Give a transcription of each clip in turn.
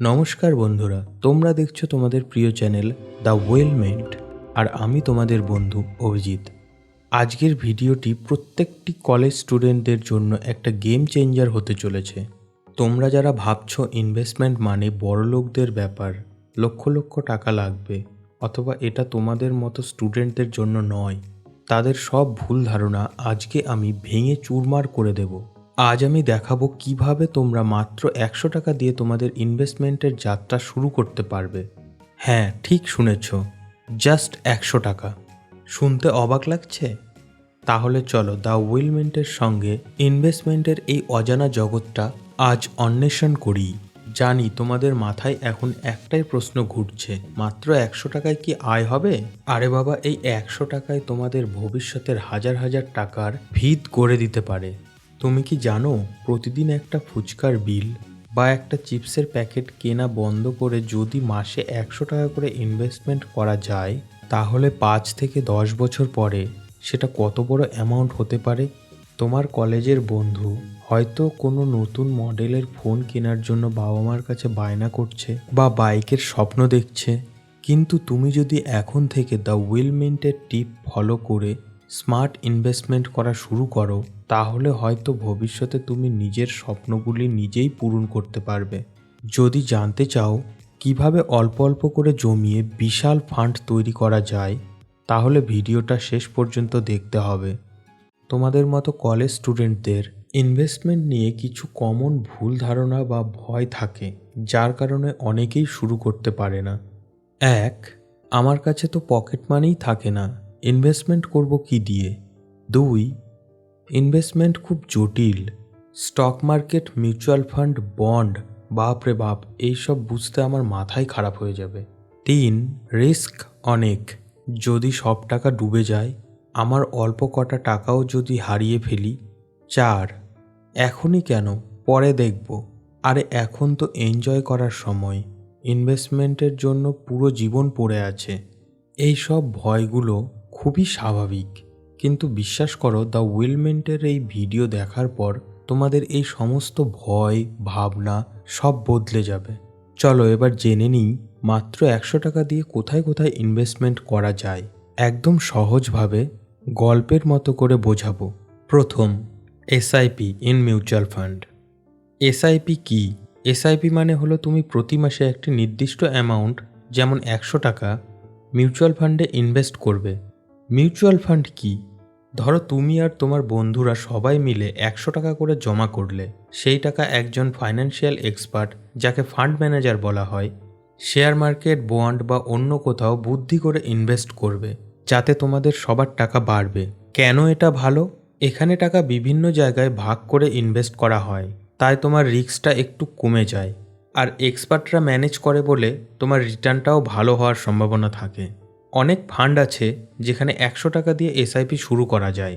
নমস্কার বন্ধুরা, তোমরা দেখছ তোমাদের প্রিয় চ্যানেল দ্য ওয়েলমেন্ট আর আমি তোমাদের বন্ধু অভিজিৎ। আজকের ভিডিওটি প্রত্যেকটি কলেজ স্টুডেন্টদের জন্য একটা গেম চেঞ্জার হতে চলেছে। তোমরা যারা ভাবছ ইনভেস্টমেন্ট মানে বড় লোকদের ব্যাপার, লক্ষ লক্ষ টাকা লাগবে, অথবা এটা তোমাদের মতো স্টুডেন্টদের জন্য নয়, তাদের সব ভুল ধারণা আজকে আমি ভেঙে চুরমার করে দেব। আজ আমি দেখাবো কীভাবে তোমরা মাত্র একশো টাকা দিয়ে তোমাদের ইনভেস্টমেন্টের যাত্রা শুরু করতে পারবে। হ্যাঁ ঠিক শুনেছ। জাস্ট একশো টাকা। শুনতে অবাক লাগছে? তাহলে চলো দ্য উইলমেন্টের সঙ্গে ইনভেস্টমেন্টের এই অজানা জগৎটা আজ অন্বেষণ করি। জানি তোমাদের মাথায় এখন একটাই প্রশ্ন ঘুরছে, মাত্র একশো টাকায় কি আয় হবে? আরে বাবা, এই একশো টাকায় তোমাদের ভবিষ্যতের হাজার হাজার টাকার ভিত করে দিতে পারে। তুমি কি জানো, প্রতিদিন একটা ফুচকার বিল বা একটা চিপসের প্যাকেট কেনা বন্ধ করে যদি মাসে একশো টাকা করে ইনভেস্টমেন্ট করা যায়, তাহলে পাঁচ থেকে দশ বছর পরে সেটা কত বড় অ্যামাউন্ট হতে পারে? তোমার কলেজের বন্ধু হয়তো কোনো নতুন মডেলের ফোন কেনার জন্য বাবা মার কাছে বায়না করছে বা বাইকের স্বপ্ন দেখছে, কিন্তু তুমি যদি এখন থেকে দ্য উইলমেন্টের টিপ ফলো করে স্মার্ট ইনভেস্টমেন্ট করা শুরু করো, তাহলে হয়তো ভবিষ্যতে তুমি নিজের স্বপ্নগুলি নিজেই পূরণ করতে পারবে। যদি জানতে চাও কীভাবে অল্প অল্প করে জমিয়ে বিশাল ফান্ড তৈরি করা যায়, তাহলে ভিডিওটা শেষ পর্যন্ত দেখতে হবে। তোমাদের মতো কলেজ স্টুডেন্টদের ইনভেস্টমেন্ট নিয়ে কিছু কমন ভুল ধারণা বা ভয় থাকে, যার কারণে অনেকেই শুরু করতে পারে না। এক, আমার কাছে তো পকেট মানিই থাকে না। ইনভেস্টমেন্ট করব কি দিয়ে? দুই, ইনভেস্টমেন্ট খুব জটিল। Stock market, mutual fund, bond বাপরে বাপ, এইসব বুঝতে আমার মাথায় খারাপ হয়ে যাবে। তিন, রিস্ক অনেক। যদি সব টাকা ডুবে যায়, আমার অল্প কটা টাকাও যদি হারিয়ে ফেলি। চার, এখনই কেন? পরে দেখব। আরে এখন তো এনজয় করার সময়। ইনভেস্টমেন্টের জন্য পুরো জীবন পড়ে আছে। এই সব ভয়গুলো খুবই স্বাভাবিক। কিন্তু বিশ্বাস করো দ্য উইলমেন্টের এই ভিডিও দেখার পর তোমাদের এই সমস্ত ভয়, ভাবনা সব বদলে যাবে। চলো এবার জেনে নিই, মাত্র একশো টাকা দিয়ে কোথায় কোথায় ইনভেস্টমেন্ট করা যায়। একদম সহজভাবে গল্পের মতো করে বোঝাবো। প্রথম SIP in mutual fund SIP কি? এসআইপি মানে হলো তুমি প্রতি মাসে একটি নির্দিষ্ট অ্যামাউন্ট যেমন একশো টাকা মিউচুয়াল ফান্ডে ইনভেস্ট করবে। মিউচুয়াল ফান্ড কি? ধরো তুমি আর তোমার বন্ধুরা সবাই মিলে একশো টাকা করে জমা করলে, সেই টাকা একজন ফাইন্যান্সিয়াল এক্সপার্ট, যাকে ফান্ড ম্যানেজার বলা হয়, শেয়ার মার্কেট, বন্ড বা অন্য কোথাও বুদ্ধি করে ইনভেস্ট করবে, যাতে তোমাদের সবার টাকা বাড়বে। কেন এটা ভালো? এখানে টাকা বিভিন্ন জায়গায় ভাগ করে ইনভেস্ট করা হয়, তাই তোমার রিস্কটা একটু কমে যায়। আর এক্সপার্টরা ম্যানেজ করে বলে তোমার রিটার্নটাও ভালো হওয়ার সম্ভাবনা থাকে। অনেক ফান্ড আছে যেখানে একশো টাকা দিয়ে এসআইপি শুরু করা যায়।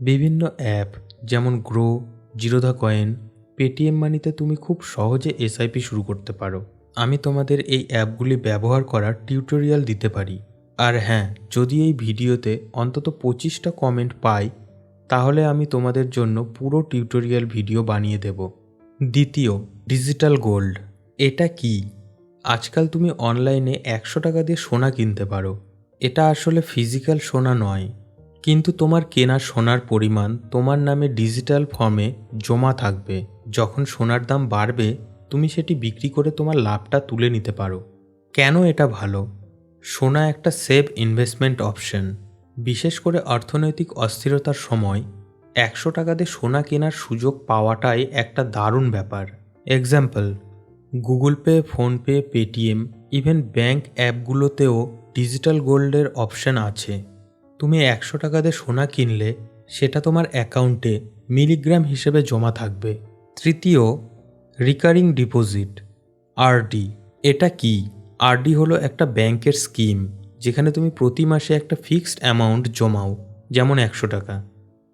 বিভিন্ন অ্যাপ যেমন গ্রো, জিরোধা কয়েন, পেটিএম মানিতে তুমি খুব সহজে এসআইপি শুরু করতে পারো। আমি তোমাদের এই অ্যাপগুলি ব্যবহার করার টিউটোরিয়াল দিতে পারি। আর হ্যাঁ যদি এই ভিডিওতে অন্তত পঁচিশটা কমেন্ট পাই, তাহলে আমি তোমাদের জন্য পুরো টিউটোরিয়াল ভিডিও বানিয়ে দেব। দ্বিতীয়, ডিজিটাল গোল্ড। এটা কি? আজকাল তুমি অনলাইনে একশো টাকা দিয়ে সোনা কিনতে পারো। এটা আসলে ফিজিক্যাল সোনা নয়, কিন্তু তোমার কেনা সোনার পরিমাণ তোমার নামে ডিজিটাল ফর্মে জমা থাকবে। যখন সোনার দাম বাড়বে, তুমি সেটি বিক্রি করে তোমার লাভটা তুলে নিতে পারো। কেন এটা ভালো? সোনা একটা সেভ ইনভেস্টমেন্ট অপশন বিশেষ করে অর্থনৈতিক অস্থিরতার সময়, একশো টাকা দিয়ে সোনা কেনার সুযোগ পাওয়াটাই একটা দারুণ ব্যাপার। Example Google Pay PhonePe Paytm even bank অ্যাপগুলোতেও digital গোল্ডের অপশান আছে। তুমি একশো টাকা দিয়ে সোনা কিনলে সেটা তোমার অ্যাকাউন্টে মিলিগ্রাম হিসেবে জমা থাকবে। তৃতীয়, রিকারিং ডিপোজিট, আরডি। এটা কি? আরডি হলো একটা ব্যাংকের স্কিম, যেখানে তুমি প্রতি মাসে একটা ফিক্সড অ্যামাউন্ট জমাও, যেমন একশো টাকা।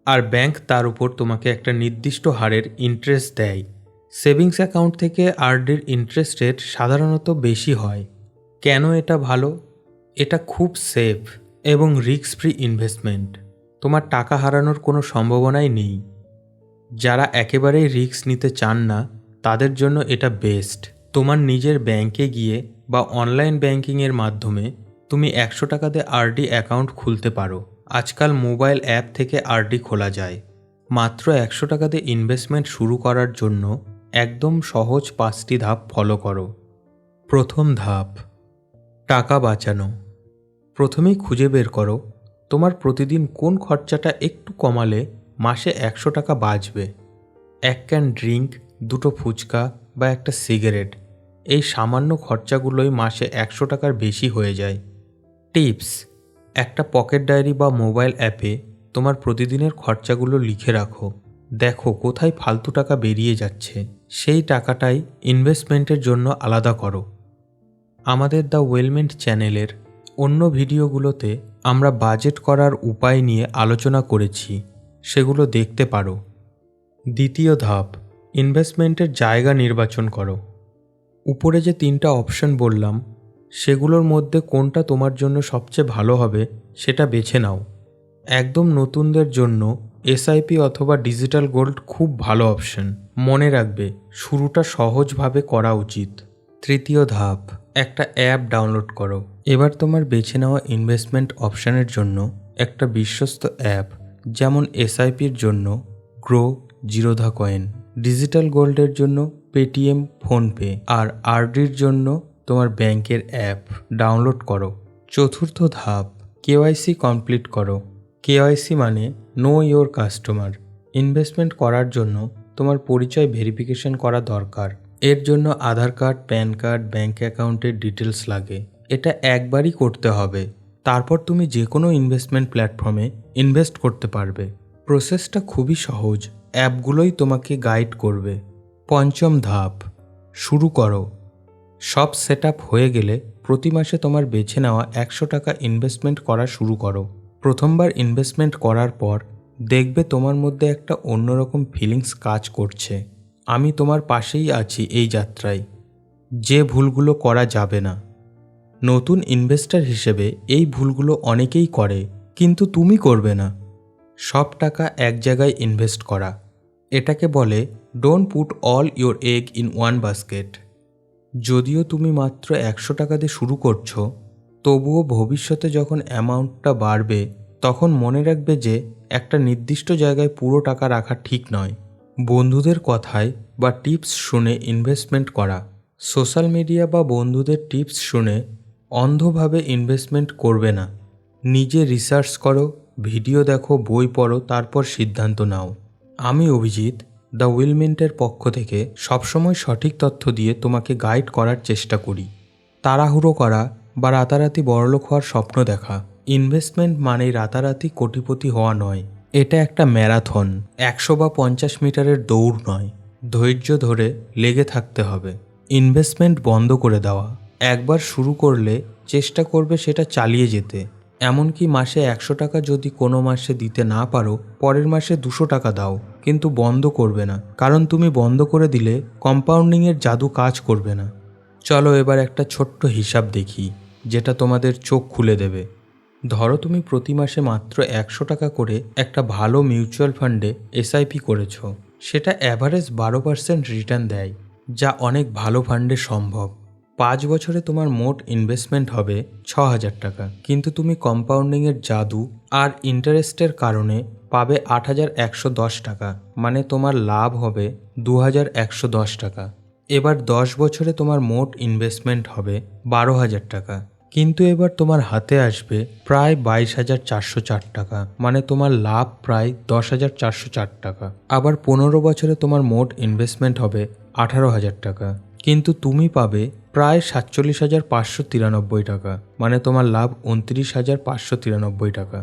আর ব্যাংক তার উপর তোমাকে একটা নির্দিষ্ট হারের ইন্টারেস্ট দেয়। সেভিংস অ্যাকাউন্ট থেকে আরডির ইন্টারেস্ট রেট সাধারণত বেশি হয়। কেন এটা ভালো? এটা খুব সেফ এবং রিস্ক ফ্রি ইনভেস্টমেন্ট। তোমার টাকা হারানোর কোনো সম্ভাবনাই নেই। যারা একেবারেই রিস্ক নিতে চান না, তাদের জন্য এটা বেস্ট। তোমার নিজের ব্যাংকে গিয়ে বা অনলাইন ব্যাংকিংয়ের মাধ্যমে তুমি একশো টাকাতে আরডি অ্যাকাউন্ট খুলতে পারো। আজকাল মোবাইল অ্যাপ থেকে আরডি খোলা যায়। মাত্র একশো টাকাতে ইনভেস্টমেন্ট শুরু করার জন্য একদম সহজ পাঁচটি ধাপ ফলো করো। প্রথম ধাপ, টাকা বাঁচানো। প্রথমেই খুঁজে বের করো, তোমার প্রতিদিন কোন খরচাটা একটু কমালে মাসে একশো টাকা বাঁচবে। এক ক্যান ড্রিঙ্ক, দুটো ফুচকা বা একটা সিগারেট, এই সামান্য খরচাগুলোই মাসে একশো টাকার বেশি হয়ে যায়। টিপস, একটা পকেট ডায়েরি বা মোবাইল অ্যাপে তোমার প্রতিদিনের খরচাগুলো লিখে রাখো। দেখো কোথায় ফালতু টাকা বেরিয়ে যাচ্ছে, সেই টাকাটাই ইনভেস্টমেন্টের জন্য আলাদা করো। আমাদের দ্য ওয়েলমেন্ট চ্যানেলের অন্য ভিডিওগুলোতে আমরা বাজেট করার উপায় নিয়ে আলোচনা করেছি, সেগুলো দেখতে পারো। দ্বিতীয় ধাপ ইনভেস্টমেন্টের জায়গা নির্বাচন করো। উপরে যে তিনটা অপশন বললাম, সেগুলোর মধ্যে কোনটা তোমার জন্য সবচেয়ে ভালো হবে সেটা বেছে নাও। একদম নতুনদের জন্য এসআইপি অথবা ডিজিটাল গোল্ড খুব ভালো অপশন মনে রাখবে, শুরুটা সহজভাবে করা উচিত। তৃতীয় ধাপ, একটা অ্যাপ ডাউনলোড করো। এবার তোমার বেছে নেওয়া ইনভেস্টমেন্ট অপশানের জন্য একটা বিশ্বস্ত অ্যাপ যেমন এসআইপির জন্য গ্রো জিরোধা কয়েন ডিজিটাল গোল্ডের জন্য পেটিএম ফোনপে আর আরডির জন্য তোমার ব্যাংকের অ্যাপ ডাউনলোড করো। চতুর্থ ধাপ কেওয়াইসি কমপ্লিট করো। কেওয়াইসি মানে নো ইয়োর কাস্টমার ইনভেস্টমেন্ট করার জন্য তোমার পরিচয় ভেরিফিকেশন করা দরকার। এর জন্য Aadhaar card PAN card bank অ্যাকাউন্টের ডিটেলস লাগে। এটা একবারই করতে হবে। তারপর তুমি যে কোনো ইনভেস্টমেন্ট প্ল্যাটফর্মে ইনভেস্ট করতে পারবে। প্রসেসটা খুবই সহজ। অ্যাপগুলোই তোমাকে গাইড করবে। পঞ্চম ধাপ, শুরু করো। সব সেট হয়ে গেলে প্রতি মাসে তোমার বেছে নেওয়া একশো টাকা ইনভেস্টমেন্ট করা শুরু করো। প্রথমবার ইনভেস্টমেন্ট করার পর দেখবে তোমার মধ্যে একটা অন্যরকম ফিলিংস কাজ করছে। আমি তোমার পাশেই আছি এই যাত্রায়। যে ভুলগুলো করা যাবে না। নতুন ইনভেস্টার হিসেবে এই ভুলগুলো অনেকেই করে, কিন্তু তুমি করবে না। সব টাকা এক জায়গায় ইনভেস্ট করা। এটাকে বলে don't put all your egg in one basket যদিও তুমি মাত্র একশো টাকা দিয়ে শুরু করছ, তবুও ভবিষ্যতে যখন অ্যামাউন্টটা বাড়বে, তখন মনে রাখবে যে, একটা নির্দিষ্ট জায়গায় পুরো টাকা রাখা ঠিক নয়। বন্ধুদের কথায় বা টিপস শুনে ইনভেস্টমেন্ট করা। সোশ্যাল মিডিয়া বা বন্ধুদের টিপস শুনে অন্ধভাবে ইনভেস্টমেন্ট করবে না। নিজে রিসার্চ করো ভিডিও দেখো, বই পড়ো, তারপর সিদ্ধান্ত নাও। আমি অভিজিৎ দ্য উইলমেন্টের পক্ষ থেকে সবসময় সঠিক তথ্য দিয়ে তোমাকে গাইড করার চেষ্টা করি। তাড়াহুড়ো করা বা রাতারাতি বড়লোক হওয়ার স্বপ্ন দেখা। ইনভেস্টমেন্ট মানেই রাতারাতি কোটিপতি হওয়া নয়। এটা একটা ম্যারাথন একশো বা পঞ্চাশ মিটারের দৌড় নয়। ধৈর্য ধরে লেগে থাকতে হবে। ইনভেস্টমেন্ট বন্ধ করে দেওয়া। একবার শুরু করলে চেষ্টা করবে সেটা চালিয়ে যেতে। এমনকি মাসে একশো টাকা যদি কোনো মাসে দিতে না পারো, পরের মাসে দুশো টাকা দাও। কিন্তু বন্ধ করবে না। কারণ তুমি বন্ধ করে দিলে কম্পাউন্ডিংয়ের জাদু কাজ করবে না। চলো এবার একটা ছোট্ট হিসাব দেখি, যেটা তোমাদের চোখ খুলে দেবে। ধরো তুমি প্রতি মাসে মাত্র একশো টাকা করে একটা ভালো মিউচুয়াল ফান্ডে এসআইপি করেছ। সেটা অ্যাভারেজ বারো পার্সেন্ট রিটার্ন দেয়, যা অনেক ভালো ফান্ডে সম্ভব। পাঁচ বছরে তোমার মোট ইনভেস্টমেন্ট হবে ছ হাজার টাকা। কিন্তু তুমি কম্পাউন্ডিংয়ের জাদু আর ইন্টারেস্টের কারণে পাবে আট হাজার একশো দশ টাকা। মানে তোমার লাভ হবে দু হাজার একশো দশ টাকা। এবার দশ বছরে তোমার মোট ইনভেস্টমেন্ট হবে বারো হাজার টাকা। কিন্তু এবার তোমার হাতে আসবে প্রায় বাইশ হাজার চারশো চার টাকা। মানে তোমার লাভ প্রায় দশ হাজার চারশো চার টাকা। আবার পনেরো বছরে তোমার মোট ইনভেস্টমেন্ট হবে আঠারো হাজার টাকা। কিন্তু তুমি পাবে প্রায় সাতচল্লিশ হাজার পাঁচশো তিরানব্বই টাকা। মানে তোমার লাভ উনত্রিশ হাজার পাঁচশো তিরানব্বই টাকা।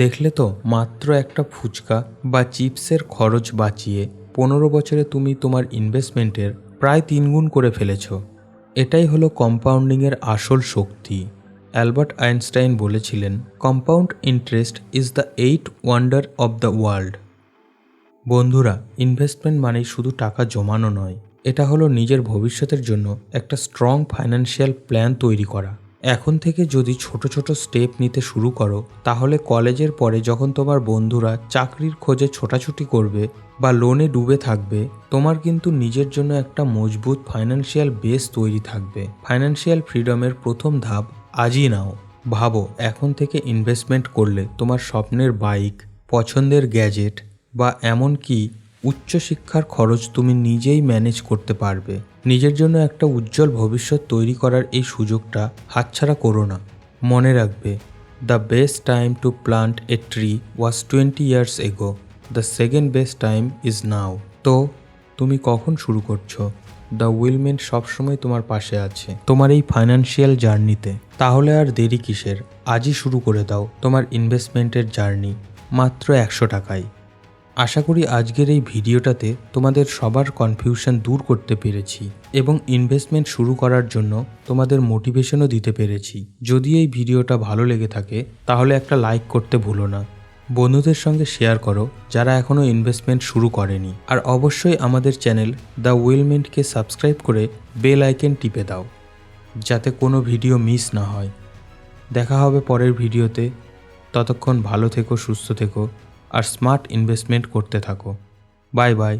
দেখলে তো মাত্র একটা ফুচকা বা চিপসের খরচ বাঁচিয়ে পনেরো বছরে তুমি তোমার ইনভেস্টমেন্টের প্রায় তিনগুণ করে ফেলেছো। এটাই হলো কম্পাউন্ডিংয়ের আসল শক্তি। অ্যালবার্ট আইনস্টাইন বলেছিলেন compound interest is the eight wonder of the world বন্ধুরা ইনভেস্টমেন্ট মানেই শুধু টাকা জমানো নয় এটা হলো নিজের ভবিষ্যতের জন্য একটা স্ট্রং ফাইন্যান্সিয়াল প্ল্যান তৈরি করা। এখন থেকে যদি ছোট ছোট স্টেপ নিতে শুরু করো, তাহলে কলেজের পরে যখন তোমার বন্ধুরা চাকরির খোঁজে ছোটাছুটি করবে বা লোনে ডুবে থাকবে, তোমার কিন্তু নিজের জন্য একটা মজবুত ফাইন্যান্সিয়াল বেস তৈরি থাকবে। ফাইন্যান্সিয়াল ফ্রিডমের প্রথম ধাপ, আজই নাও। ভাবো, এখন থেকে ইনভেস্টমেন্ট করলে তোমার স্বপ্নের বাইক পছন্দের গ্যাজেট বা এমনকি উচ্চশিক্ষার খরচ তুমি নিজেই ম্যানেজ করতে পারবে। নিজের জন্য একটা উজ্জ্বল ভবিষ্যৎ তৈরি করার এই সুযোগটা হাতছাড়া করো না। মনে রাখবে the best time to plant a tree was twenty years ago the second best time is now তো, তুমি কখন শুরু করছ? দ্য উইলমেন্ট সবসময় তোমার পাশে আছে। তোমার এই ফাইন্যান্সিয়াল জার্নিতে তাহলে আর দেরি কিসের? আজই শুরু করে দাও তোমার ইনভেস্টমেন্টের জার্নি মাত্র একশো টাকায়। আশা করি আজকের এই ভিডিওটাতে তোমাদের সবার কনফিউশন দূর করতে পেরেছি এবং ইনভেস্টমেন্ট শুরু করার জন্য তোমাদের মোটিভেশনও দিতে পেরেছি। যদি এই ভিডিওটা ভালো লেগে থাকে, তাহলে একটা লাইক করতে ভুলো না। বন্ধুদের সঙ্গে শেয়ার করো, যারা এখনও ইনভেস্টমেন্ট শুরু করেনি। আর অবশ্যই আমাদের চ্যানেল দ্য উইলমেন্টকে সাবস্ক্রাইব করে বেল আইকন টিপে দাও, যাতে কোনো ভিডিও মিস না হয়। দেখা হবে পরের ভিডিওতে। ততক্ষণ ভালো থেকো, সুস্থ থেকো। আর স্মার্ট ইনভেস্টমেন্ট করতে থাকো। Bye bye